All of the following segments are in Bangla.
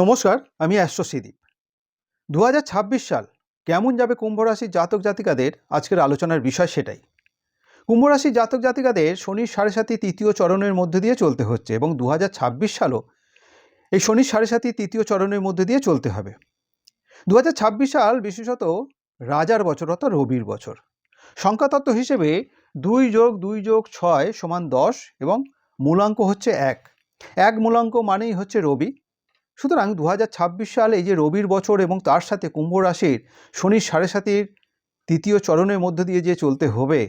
নমস্কার, আমি অ্যাস্ট্রোসিদীপ দু সাল, কেমন যাবে কুম্ভ রাশির জাতক জাতিকাদের আজকের আলোচনার বিষয় সেটাই। কুম্ভ রাশির জাতক জাতিকাদের শনির সাড়ে সাতি তৃতীয় চরণের মধ্যে দিয়ে চলতে হচ্ছে এবং দু ছাব্বিশ সালও এই শনির সাড়ে সাতি তৃতীয় চরণের মধ্যে দিয়ে চলতে হবে। দু হাজার ছাব্বিশ সাল বিশেষত রাজার বছর অর্থাৎ রবির বছর। সংখ্যাতত্ত্ব হিসেবে দুই যোগ দুই যোগ ছয় সমান দশ এবং মূলাঙ্ক হচ্ছে এক। এক মূলাঙ্ক মানেই হচ্ছে রবি। সুতরাং দু সাল যে রবির বছর এবং তার সাথে কুম্ভ রাশির শনির সাড়ে সাতির তৃতীয় চরণের মধ্য দিয়ে যে চলতে হবে,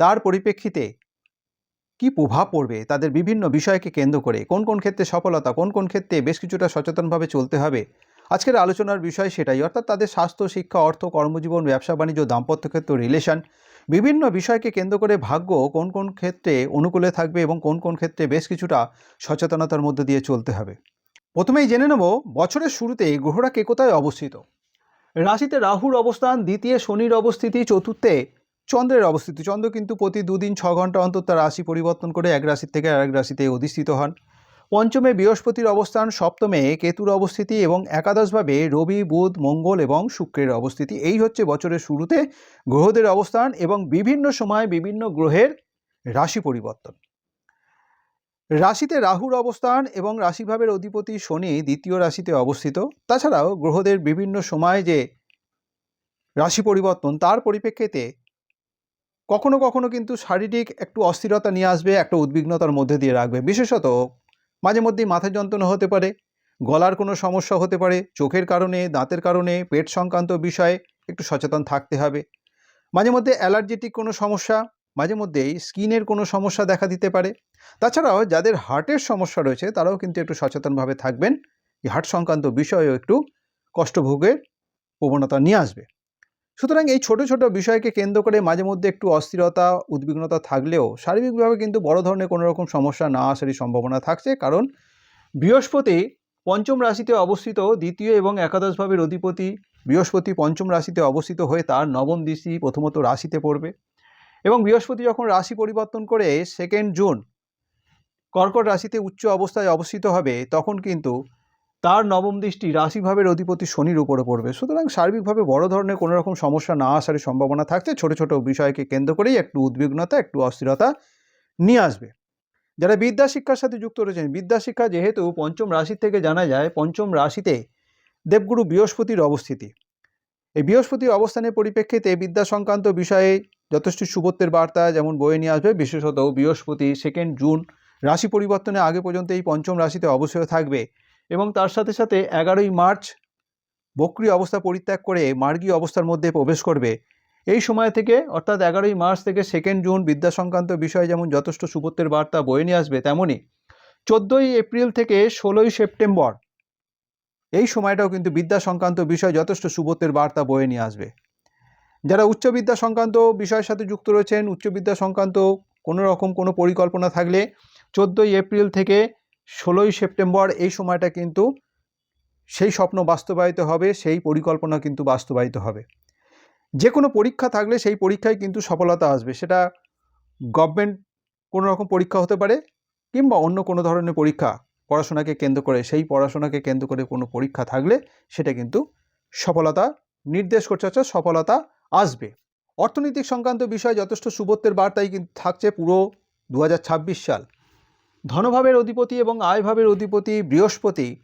তার পরিপ্রেক্ষিতে কি প্রভাব পড়বে? তাদের বিভিন্ন বিষয়কে কেন্দ্র করে কোন কোন ক্ষেত্রে সফলতা, কোন কোন ক্ষেত্রে বেশ কিছুটা সচেতনভাবে চলতে হবে, আজকের আলোচনার বিষয় সেটাই। অর্থাৎ তাদের স্বাস্থ্য, শিক্ষা, অর্থ, কর্মজীবন, ব্যবসা, বাণিজ্য, দাম্পত্য ক্ষেত্র রিলেশন বিভিন্ন বিষয়কে কেন্দ্র করে ভাগ্য কোন কোন ক্ষেত্রে অনুকূলে থাকবে এবং কোন কোন ক্ষেত্রে বেশ কিছুটা সচেতনতার মধ্য দিয়ে চলতে হবে। প্রথমেই জেনে নেব, বছরের শুরুতে গ্রহরা কে কোথায় অবস্থিত। রাশিতে রাহুর অবস্থান, দ্বিতীয় শনির অবস্থিতি, চতুর্থে চন্দ্রের অবস্থিতি। চন্দ্র কিন্তু প্রতি দুদিন ছ ঘণ্টা অন্তর তার রাশি পরিবর্তন করে এক রাশির থেকে আরেক রাশিতে অধিষ্ঠিত হন। পঞ্চমে বৃহস্পতির অবস্থান, সপ্তমে কেতুর অবস্থিতি এবং একাদশভাবে রবি, বুধ, মঙ্গল এবং শুক্রের অবস্থিতি। এই হচ্ছে বছরের শুরুতে গ্রহদের অবস্থান এবং বিভিন্ন সময় বিভিন্ন গ্রহের রাশি পরিবর্তন। রাশিতে রাহুর অবস্থান এবং রাশিভাবের অধিপতি শনি দ্বিতীয় রাশিতে অবস্থিত। তাছাড়াও গ্রহদের বিভিন্ন সময় যে রাশি পরিবর্তন, তার পরিপ্রেক্ষিতে কখনো কখনো কিন্তু শারীরিক একটু অস্থিরতা নিয়ে আসবে, একটা উদ্বিগ্নতার মধ্যে দিয়ে রাখবে। বিশেষত মাঝে মধ্যেই মাথা যন্ত্রণা হতে পারে, গলার কোনো সমস্যা হতে পারে, চোখের কারণে, দাঁতের কারণে, পেট সংক্রান্ত বিষয়ে একটু সচেতন থাকতে হবে। মাঝে মধ্যে অ্যালার্জেটিক কোনো সমস্যা, মাঝে মধ্যেই স্কিনের কোনো সমস্যা দেখা দিতে পারে। তাছাড়াও যাদের হার্টের সমস্যা রয়েছে, তারাও কিন্তু একটু সচেতনভাবে থাকবেন। এই হার্ট সংক্রান্ত বিষয়েও একটু কষ্টভোগের প্রবণতা নিয়ে আসবে। সুতরাং এই ছোট ছোট বিষয়কে কেন্দ্র করে মাঝে মধ্যে একটু অস্থিরতা, উদ্বিগ্নতা থাকলেও শারীরিকভাবে কিন্তু বড় ধরনের কোনো রকম সমস্যা না আসারই সম্ভাবনা থাকছে। কারণ বৃহস্পতি পঞ্চম রাশিতে অবস্থিত, দ্বিতীয় এবং একাদশ ভাবের অধিপতি বৃহস্পতি পঞ্চম রাশিতে অবস্থিত হয়ে তার নবম দৃষ্টি প্রথমত রাশিতে পড়বে। এবং বৃহস্পতি যখন রাশি পরিবর্তন করে সেকেন্ড জুন কর্কট রাশিতে উচ্চ অবস্থায় অবস্থিত হবে, তখন কিন্তু তার নবম দৃষ্টি রাশিভাবের অধিপতি শনির উপরে পড়বে। সুতরাং সার্বিকভাবে বড় ধরনের কোনো রকম সমস্যা না আসার সম্ভাবনা থাকছে। ছোট ছোট বিষয়কে কেন্দ্র করেই একটু উদ্বিগ্নতা, একটু অস্থিরতা নিয়ে আসবে। যারা বিদ্যা শিক্ষার সাথে যুক্ত রয়েছেন, বিদ্যা শিক্ষা যেহেতু পঞ্চম রাশি থেকে জানা যায়, পঞ্চম রাশিতে দেবগুরু বৃহস্পতির অবস্থিতি। এই বৃহস্পতির অবস্থানের পরিপ্রেক্ষিতে বিদ্যা সংক্রান্ত বিষয়ে যথেষ্ট শুভত্বের বার্তা যেমন বয়ে নিয়ে আসবে, বিশেষত বৃহস্পতি সেকেন্ড জুন রাশি পরিবর্তনে আগে পর্যন্ত এই পঞ্চম রাশিতে অবশ্যই থাকবে এবং তার সাথে সাথে এগারোই মার্চ বক্রি অবস্থা পরিত্যাগ করে মার্গীয় অবস্থার মধ্যে প্রবেশ করবে। এই সময় থেকে অর্থাৎ এগারোই মার্চ থেকে সেকেন্ড জুন বিদ্যা সংক্রান্ত বিষয় যেমন যথেষ্ট শুভত্বের বার্তা বয়ে নিয়ে আসবে তেমনই চোদ্দোই এপ্রিল থেকে ষোলোই সেপ্টেম্বর এই সময়টাও কিন্তু বিদ্যা সংক্রান্ত বিষয় যথেষ্ট শুভত্বের বার্তা বয়ে নিয়ে আসবে। যারা উচ্চ বিদ্যা সংক্রান্ত বিষয়ের সাথে যুক্ত রয়েছেন উচ্চবিদ্যা সংক্রান্ত কোনো রকম কোনো পরিকল্পনা থাকলে চোদ্দোই এপ্রিল থেকে ষোলোই সেপ্টেম্বর এই সময়টা কিন্তু সেই স্বপ্ন বাস্তবায়িত হবে, সেই পরিকল্পনা কিন্তু বাস্তবায়িত হবে। যে কোনো পরীক্ষা থাকলে সেই পরীক্ষায় কিন্তু সফলতা আসবে। সেটা গভর্নমেন্ট কোনো রকম পরীক্ষা হতে পারে কিংবা অন্য কোনো ধরনের পরীক্ষা পড়াশোনাকে কেন্দ্র করে, সেই পড়াশোনাকে কেন্দ্র করে কোনো পরীক্ষা থাকলে সেটা কিন্তু সফলতা, নির্দেশ করছে হচ্ছে সফলতা আসবে। অর্থনৈতিক সংক্রান্ত বিষয় যথেষ্ট সুবত্বের বার্তাই কিন্তু থাকছে পুরো দু হাজার ছাব্বিশ সাল। ধনভাবের অধিপতি এবং আয়ভাবের অধিপতি বৃহস্পতি।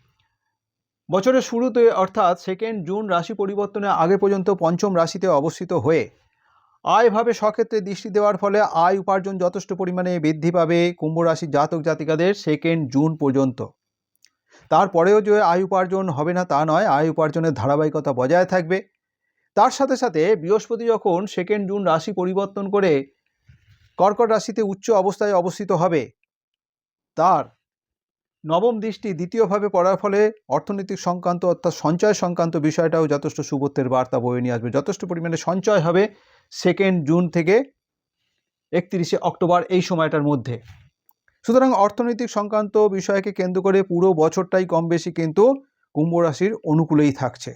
বছরের শুরুতে, অর্থাৎ সেকেন্ড জুন রাশি পরিবর্তনের আগে পর্যন্ত পঞ্চম রাশিতে অবস্থিত হয়ে, আয়ভাবে সক্ষেত্রে দৃষ্টি দেওয়ার ফলে আয় উপার্জন যথেষ্ট পরিমাণে বৃদ্ধি পাবে কুম্ভ রাশির জাতক জাতিকাদের সেকেন্ড জুন পর্যন্ত। তারপরেও যে আয় উপার্জন হবে না তা নয়, আয় উপার্জনের ধারাবাহিকতা বজায় থাকবে। তার সাথে সাথে বৃহস্পতি যখন সেকেন্ড জুন রাশি পরিবর্তন করে কর্কট রাশিতে উচ্চ অবস্থায় অবস্থিত হবে তার নবম দৃষ্টি দ্বিতীয়ভাবে পড়ার ফলে অর্থনৈতিক সংক্রান্ত অর্থাৎ সঞ্চয় সংক্রান্ত বিষয়টাও যথেষ্ট সুবত্বের বার্তা বয়ে নিয়ে আসবে। যথেষ্ট পরিমাণে সঞ্চয় হবে সেকেন্ড জুন থেকে একত্রিশে অক্টোবর এই সময়টার মধ্যে। সুতরাং অর্থনৈতিক সংক্রান্ত বিষয়কে কেন্দ্র করে পুরো বছরটাই কম বেশি কিন্তু কুম্ভ রাশির অনুকূলেই থাকছে।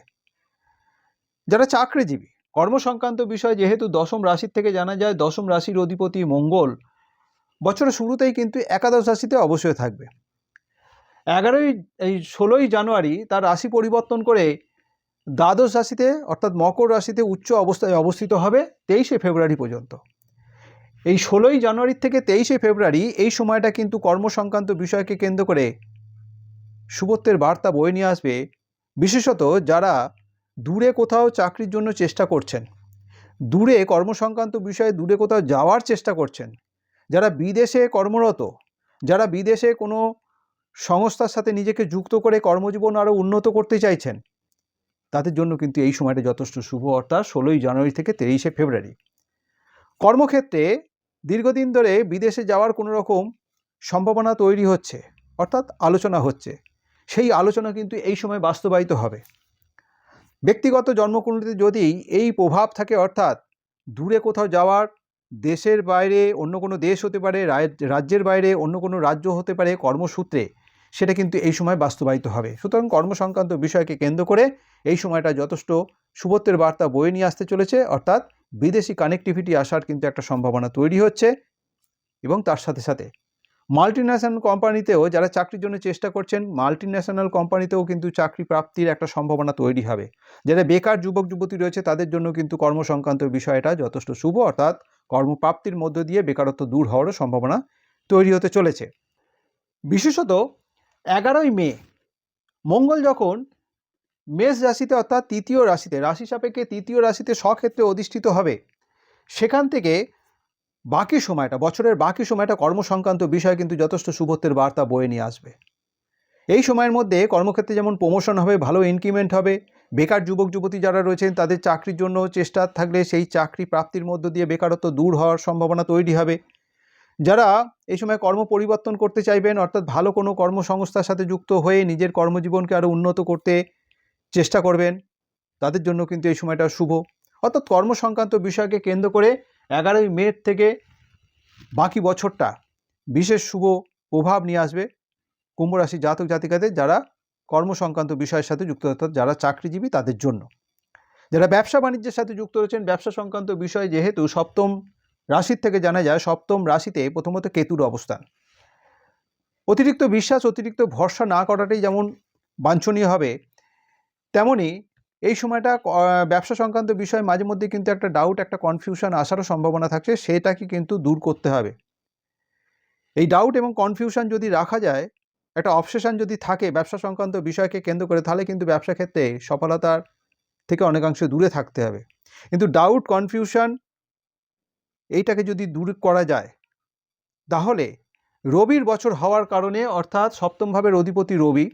যারা চাকরিজীবী, কর্মসংক্রান্ত বিষয় যেহেতু দশম রাশির থেকে জানা যায়, দশম রাশির অধিপতি মঙ্গল বছরের শুরুতেই কিন্তু একাদশ রাশিতে অবশ্যই থাকবে। এগারোই, এই ষোলোই জানুয়ারি তার রাশি পরিবর্তন করে দ্বাদশ রাশিতে অর্থাৎ মকর রাশিতে উচ্চ অবস্থায় অবস্থিত হবে তেইশে ফেব্রুয়ারি পর্যন্ত। এই ষোলোই জানুয়ারি থেকে তেইশে ফেব্রুয়ারি এই সময়টা কিন্তু কর্মসংক্রান্ত বিষয়কে কেন্দ্র করে শুভত্বের বার্তা বয়ে নিয়ে আসবে, বিশেষত যারা দূরে কোথাও চাকরির জন্য চেষ্টা করছেন। দূরে কর্মসংক্রান্ত বিষয়ে দূরে কোথাও যাওয়ার চেষ্টা করছেন। যারা বিদেশে কর্মরত, যারা বিদেশে কোনো সংস্থার সাথে নিজেকে যুক্ত করে কর্মজীবন আরও উন্নত করতে চাইছেন, তাদের জন্য কিন্তু এই সময়টা যথেষ্ট শুভ। অর্থাৎ ষোলোই জানুয়ারি থেকে তেইশে ফেব্রুয়ারি। কর্মক্ষেত্রে দীর্ঘদিন ধরে বিদেশে যাওয়ার কোনো রকম সম্ভাবনা তৈরি হচ্ছে, অর্থাৎ আলোচনা হচ্ছে। সেই আলোচনা কিন্তু এই সময় বাস্তবায়িত হবে। ব্যক্তিগত জন্মকুণ্ডলিতে যদি এই প্রভাব থাকে, অর্থাৎ দূরে কোথাও যাওয়ার দেশের বাইরে অন্য কোনো দেশ হতে পারে রাজ্যের বাইরে অন্য কোনো রাজ্য হতে পারে কর্মসূত্রে, সেটা কিন্তু এই সময় বাস্তবায়িত হবে। সুতরাং কর্মসংক্রান্ত বিষয়কে কেন্দ্র করে এই সময়টা যথেষ্ট শুভত্বের বার্তা বয়ে নিয়ে আসতে চলেছে, অর্থাৎ বিদেশি কানেক্টিভিটি আসার কিন্তু একটা সম্ভাবনা তৈরি হচ্ছে এবং তার সাথে সাথে মাল্টি ন্যাশনাল কোম্পানিতেও যারা চাকরির জন্য চেষ্টা করছেন মাল্টি ন্যাশনাল কোম্পানিতেও কিন্তু চাকরি প্রাপ্তির একটা সম্ভাবনা তৈরি হবে। যারা বেকার যুবক যুবতী রয়েছে, তাদের জন্য কিন্তু কর্মসংক্রান্ত বিষয়টা যথেষ্ট শুভ, অর্থাৎ কর্মপ্রাপ্তির মধ্য দিয়ে বেকারত্ব দূর হওয়ারও সম্ভাবনা তৈরি হতে চলেছে। বিশেষত এগারোই মে, মঙ্গল যখন মেষ রাশিতে অর্থাৎ তৃতীয় রাশিতে, রাশি সাপেক্ষে তৃতীয় রাশিতে স্বক্ষেত্রে অধিষ্ঠিত হবে, সেখান থেকে বাকি সময়টা, বছরের বাকি সময়টা কর্মসংক্রান্ত বিষয় কিন্তু যথেষ্ট শুভত্বের বার্তা বয়ে নিয়ে আসবে। এই সময়ের মধ্যে কর্মক্ষেত্রে যেমন প্রমোশন হবে, ভালো ইনক্রিমেন্ট হবে বেকার যুবক, যুবতী যারা রয়েছেন, তাদের চাকরির জন্য চেষ্টা থাকলে সেই চাকরি প্রাপ্তির মধ্য দিয়ে বেকারত্ব দূর হওয়ার সম্ভাবনা তৈরি হবে। যারা এই সময় কর্ম পরিবর্তন করতে চাইবেন, অর্থাৎ ভালো কোনো কর্মসংস্থার সাথে যুক্ত হয়ে নিজের কর্মজীবনকে আরও উন্নত করতে চেষ্টা করবেন, তাদের জন্য কিন্তু এই সময়টা শুভ। অর্থাৎ কর্মসংক্রান্ত বিষয়কে কেন্দ্র করে এগারোই মে থেকে বাকি বছরটা বিশেষ শুভ প্রভাব নিয়ে আসবে। কুম্ভ রাশি জাতক জাতিকাদের যারা কর্মসংক্রান্ত বিষয়ের সাথে যুক্ত, অর্থাৎ যারা চাকরিজীবী তাদের জন্য। যারা ব্যবসা বাণিজ্যের সাথে যুক্ত রয়েছেন, ব্যবসা সংক্রান্ত বিষয় যেহেতু সপ্তম রাশির থেকে জানা যায়, সপ্তম রাশিতে প্রথমত কেতুর অবস্থান। অতিরিক্ত বিশ্বাস, অতিরিক্ত ভরসা না করাটাই যেমন বাঞ্ছনীয় হবে, তেমনি এই সময়টা ব্যবসা সংক্রান্ত বিষয় মাঝে মধ্যে কিন্তু একটা ডাউট একটা কনফিউশন আসারও সম্ভাবনা থাকছে, সেটাকে কিন্তু দূর করতে হবে। এই ডাউট এবং কনফিউশন যদি রাখা যায় একটা অবসেশন যদি থাকে ব্যবসা সংক্রান্ত বিষয়কে কেন্দ্র করে, তাহলে কিন্তু ব্যবসা ক্ষেত্রে সফলতার থেকে অনেকাংশে দূরে থাকতে হবে। কিন্তু ডাউট কনফিউশন এইটাকে যদি দূর করা যায়, তাহলে রবির বছর হওয়ার কারণে অর্থাৎ সপ্তমভাবের অধিপতি রবি,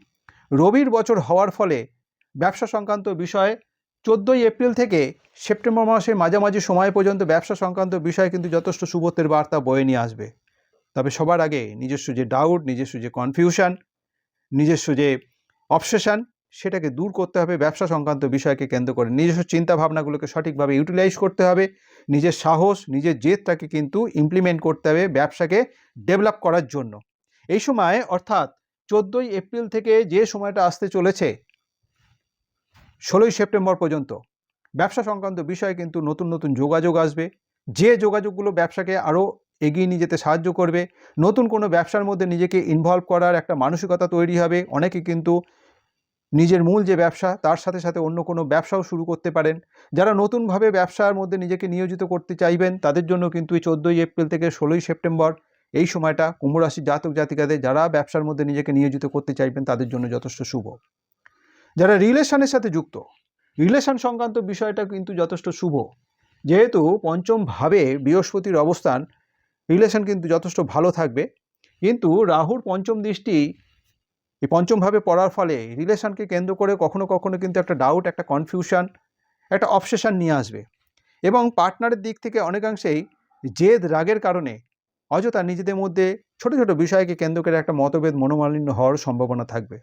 রবির বছর হওয়ার ফলে ব্যবসা সংক্রান্ত বিষয়ে চোদ্দোই এপ্রিল থেকে সেপ্টেম্বর মাসের মাঝামাঝি সময় পর্যন্ত ব্যবসা সংক্রান্ত বিষয় কিন্তু যথেষ্ট শুভত্বের বার্তা বয়ে নিয়ে আসবে। তবে সবার আগে নিজস্ব যে ডাউট নিজস্ব যে কনফিউশন নিজস্ব যে অবসেশন সেটাকে দূর করতে হবে। ব্যবসা সংক্রান্ত বিষয়কে কেন্দ্র করে নিজস্ব চিন্তা ভাবনাগুলোকে সঠিকভাবে ইউটিলাইজ করতে হবে। নিজের সাহস, নিজের জেদটাকে কিন্তু ইমপ্লিমেন্ট করতে হবে ব্যবসাকে ডেভেলপ করার জন্য। এই সময় অর্থাৎ চোদ্দোই এপ্রিল থেকে যে সময়টা আসতে চলেছে, ষোলোই সেপ্টেম্বর পর্যন্ত ব্যবসা সংক্রান্ত বিষয়ে কিন্তু নতুন নতুন যোগাযোগ আসবে। যে যোগাযোগগুলো ব্যবসাকে আরও এগিয়ে নিয়ে যেতে সাহায্য করবে। নতুন কোনো ব্যবসার মধ্যে নিজেকে ইনভলভ করার একটা মানসিকতা তৈরি হবে। অনেকে কিন্তু নিজের মূল যে ব্যবসা, তার সাথে সাথে অন্য কোনো ব্যবসাও শুরু করতে পারেন। যারা নতুনভাবে ব্যবসার মধ্যে নিজেকে নিয়োজিত করতে চাইবেন, তাদের জন্য কিন্তু এই চোদ্দোই এপ্রিল থেকে ষোলোই সেপ্টেম্বর এই সময়টা কুম্ভ রাশির জাতক জাতিকাদের যারা ব্যবসার মধ্যে নিজেকে নিয়োজিত করতে চাইবেন, তাদের জন্য যথেষ্ট শুভ। যারা রিলেশনের সাথে যুক্ত, রিলেশন সংক্রান্ত বিষয়টা কিন্তু যথেষ্ট শুভ। যেহেতু পঞ্চমভাবে বৃহস্পতির অবস্থান রিলেশন কিন্তু যথেষ্ট ভালো থাকবে। কিন্তু রাহুর পঞ্চম দৃষ্টি এই পঞ্চমভাবে পড়ার ফলে রিলেশনকে কেন্দ্র করে কখনো কখনো কিন্তু একটা ডাউট একটা কনফিউশন একটা অবসেশন নিয়ে আসবে। এবং পার্টনারের দিক থেকে অনেকাংশেই জেদ, রাগের কারণে অযথা নিজেদের মধ্যে ছোট ছোট বিষয়কে কেন্দ্র করে একটা মতভেদ, মনোমালিন্য হওয়ার সম্ভাবনা থাকবে।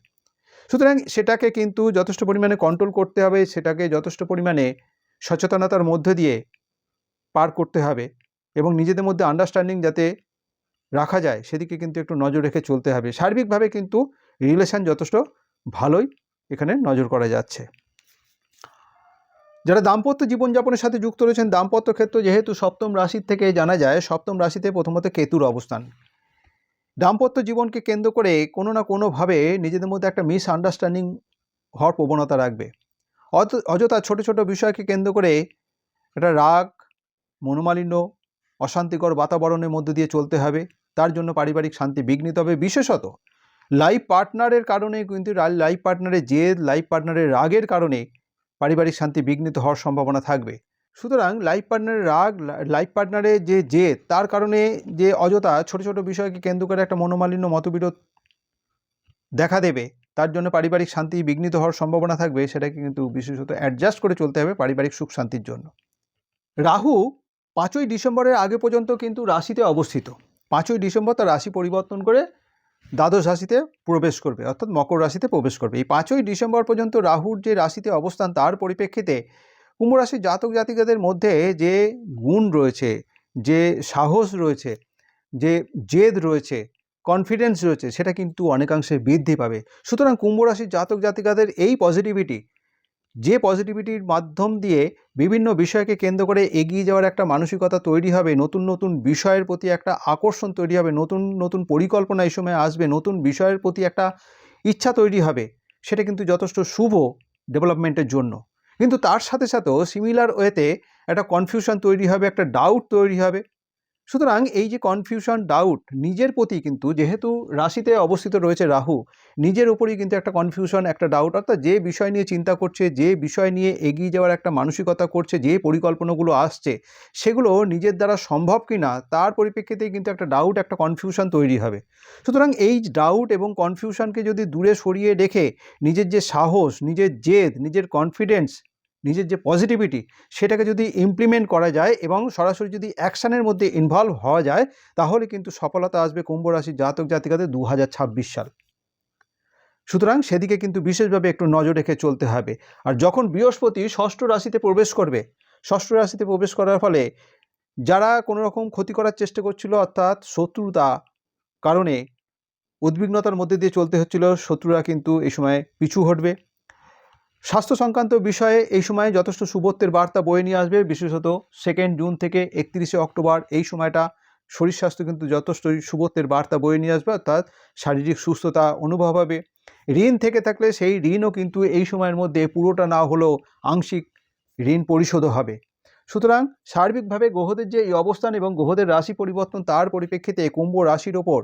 সুতরাং সেটাকে কিন্তু যথেষ্ট পরিমাণে কন্ট্রোল করতে হবে, সেটাকে যথেষ্ট পরিমাণে সচেতনতার মধ্যে দিয়ে পার করতে হবে। এবং নিজেদের মধ্যে আন্ডারস্ট্যান্ডিং যাতে রাখা যায়, সেদিকে কিন্তু একটু নজর রেখে চলতে হবে। সার্বিকভাবে কিন্তু রিলেশান যথেষ্ট ভালোই এখানে নজর করা যাচ্ছে। যারা দাম্পত্য জীবনযাপনের সাথে যুক্ত রয়েছেন, দাম্পত্য ক্ষেত্র যেহেতু সপ্তম রাশির থেকে জানা যায়, সপ্তম রাশিতে প্রথমত কেতুর অবস্থান। দাম্পত্য জীবনকে কেন্দ্র করে কোনো না কোনোভাবে নিজেদের মধ্যে একটা মিস আন্ডারস্ট্যান্ডিং হওয়ার প্রবণতা রাখবে। অযথা ছোট ছোট বিষয়কে কেন্দ্র করে একটা রাগ, মনোমালিন্য অশান্তিকর বাতাবরণের মধ্যে দিয়ে চলতে হবে। তার জন্য পারিবারিক শান্তি বিঘ্নিত হবে। বিশেষত লাইফ পার্টনারের কারণে কিন্তু লাইফ পার্টনারের জেদ, লাইফ পার্টনারের রাগের কারণে পারিবারিক শান্তি বিঘ্নিত হওয়ার সম্ভাবনা থাকবে। সুতরাং লাইফ পার্টনারের রাগ লাইফ পার্টনারের যে জেদ, তার কারণে যে অযথা ছোট ছোট বিষয়কে কেন্দ্র করে একটা মনোমালিন্য, মতবিরোধ দেখা দেবে, তার জন্য পারিবারিক শান্তি বিঘ্নিত হওয়ার সম্ভাবনা থাকবে, সেটাকে কিন্তু বিশেষত অ্যাডজাস্ট করে চলতে হবে পারিবারিক সুখ শান্তির জন্য। রাহু পাঁচই ডিসেম্বরের আগে পর্যন্ত কিন্তু রাশিতে অবস্থিত। পাঁচই ডিসেম্বর তার রাশি পরিবর্তন করে দ্বাদশ রাশিতে প্রবেশ করবে, অর্থাৎ মকর রাশিতে প্রবেশ করবে। এই পাঁচই ডিসেম্বর পর্যন্ত রাহুর যে রাশিতে অবস্থান, তার পরিপ্রেক্ষিতে কুম্ভ রাশির জাতক জাতিকাদের মধ্যে যে গুণ রয়েছে, যে সাহস রয়েছে, যে জেদ রয়েছে কনফিডেন্স রয়েছে, সেটা কিন্তু অনেকাংশে বৃদ্ধি পাবে। সুতরাং কুম্ভ রাশির জাতক জাতিকাদের এই পজিটিভিটি যে পজিটিভিটির মাধ্যম দিয়ে বিভিন্ন বিষয়কে কেন্দ্র করে এগিয়ে যাওয়ার একটা মানসিকতা তৈরি হবে, নতুন নতুন বিষয়ের প্রতি একটা আকর্ষণ তৈরি হবে, নতুন নতুন পরিকল্পনা এই সময় আসবে, নতুন বিষয়ের প্রতি একটা ইচ্ছা তৈরি হবে, সেটা কিন্তু যথেষ্ট শুভ ডেভেলপমেন্টের জন্য। কিন্তু তার সাথে সাথেও সিমিলার ওয়েতে একটা কনফিউশন তৈরি হবে, একটা ডাউট তৈরি হবে। সুতরাং এই যে কনফিউশন ডাউট নিজের প্রতি কিন্তু যেহেতু রাশিতে অবস্থিত রয়েছে রাহু, নিজের উপরেই কিন্তু একটা কনফিউশন একটা ডাউট অর্থাৎ যে বিষয় নিয়ে চিন্তা করছে, যে বিষয় নিয়ে এগিয়ে যাওয়ার একটা মানসিকতা করছে, যে পরিকল্পনাগুলো আসছে, সেগুলো নিজের দ্বারা সম্ভব কি না তার পরিপ্রেক্ষিতেই কিন্তু একটা ডাউট একটা কনফিউশন তৈরি হবে। সুতরাং এই ডাউট এবং কনফিউশনকে যদি দূরে সরিয়ে রেখে নিজের যে সাহস, নিজের জেদ, নিজের কনফিডেন্স নিজের যে পজিটিভিটি সেটাকে যদি ইমপ্লিমেন্ট করা যায় এবং সরাসরি যদি অ্যাকশানের মধ্যে ইনভলভ হওয়া যায়, তাহলে কিন্তু সফলতা আসবে কুম্ভ রাশির জাতক জাতিকাদের দু হাজার ছাব্বিশ সাল। সুতরাং সেদিকে কিন্তু বিশেষভাবে একটু নজর রেখে চলতে হবে। আর যখন বৃহস্পতি ষষ্ঠ রাশিতে প্রবেশ করবে, ষষ্ঠ রাশিতে প্রবেশ করার ফলে যারা কোনো রকম ক্ষতি করার চেষ্টা করছিল, অর্থাৎ শত্রুতা কারণে উদ্বিগ্নতার মধ্যে দিয়ে চলতে হচ্ছিল, শত্রুরা কিন্তু এই সময় পিছু হটবে। স্বাস্থ্য সংক্রান্ত বিষয়ে এই সময় যথেষ্ট সুবত্বের বার্তা বয়ে নিয়ে আসবে, বিশেষত সেকেন্ড জুন থেকে একত্রিশে অক্টোবর। এই সময়টা শরীর স্বাস্থ্য কিন্তু যথেষ্ট সুবত্বের বার্তা বয়ে নিয়ে আসবে, অর্থাৎ শারীরিক সুস্থতা অনুভব হবে। ঋণ থেকে থাকলে সেই ঋণও কিন্তু এই সময়ের মধ্যে পুরোটা না হলেও আংশিক ঋণ পরিশোধও হবে। সুতরাং সার্বিকভাবে গ্রহদের যে এই অবস্থান এবং গ্রহদের রাশি পরিবর্তন তার পরিপ্রেক্ষিতে কুম্ভ রাশির ওপর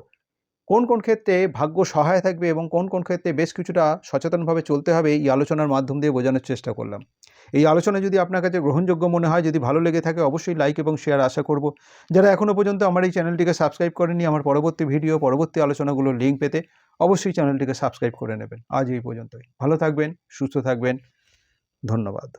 কোন কোন ক্ষেত্রে ভাগ্য সহায় থাকবে এবং কোন কোন ক্ষেত্রে বেশ কিছুটা সচেতনভাবে চলতে হবে এই আলোচনার মাধ্যম দিয়ে বোঝানোর চেষ্টা করলাম। এই আলোচনা যদি আপনার কাছে গ্রহণযোগ্য মনে হয়, যদি ভালো লেগে থাকে অবশ্যই লাইক এবং শেয়ার আশা করব। যারা এখনও পর্যন্ত আমার এই চ্যানেলটিকে সাবস্ক্রাইব করেনি আমার পরবর্তী ভিডিও পরবর্তী আলোচনাগুলোর লিঙ্ক পেতে অবশ্যই চ্যানেলটিকে সাবস্ক্রাইব করে নেবেন। আজ এই পর্যন্তই। ভালো থাকবেন, সুস্থ থাকবেন। ধন্যবাদ।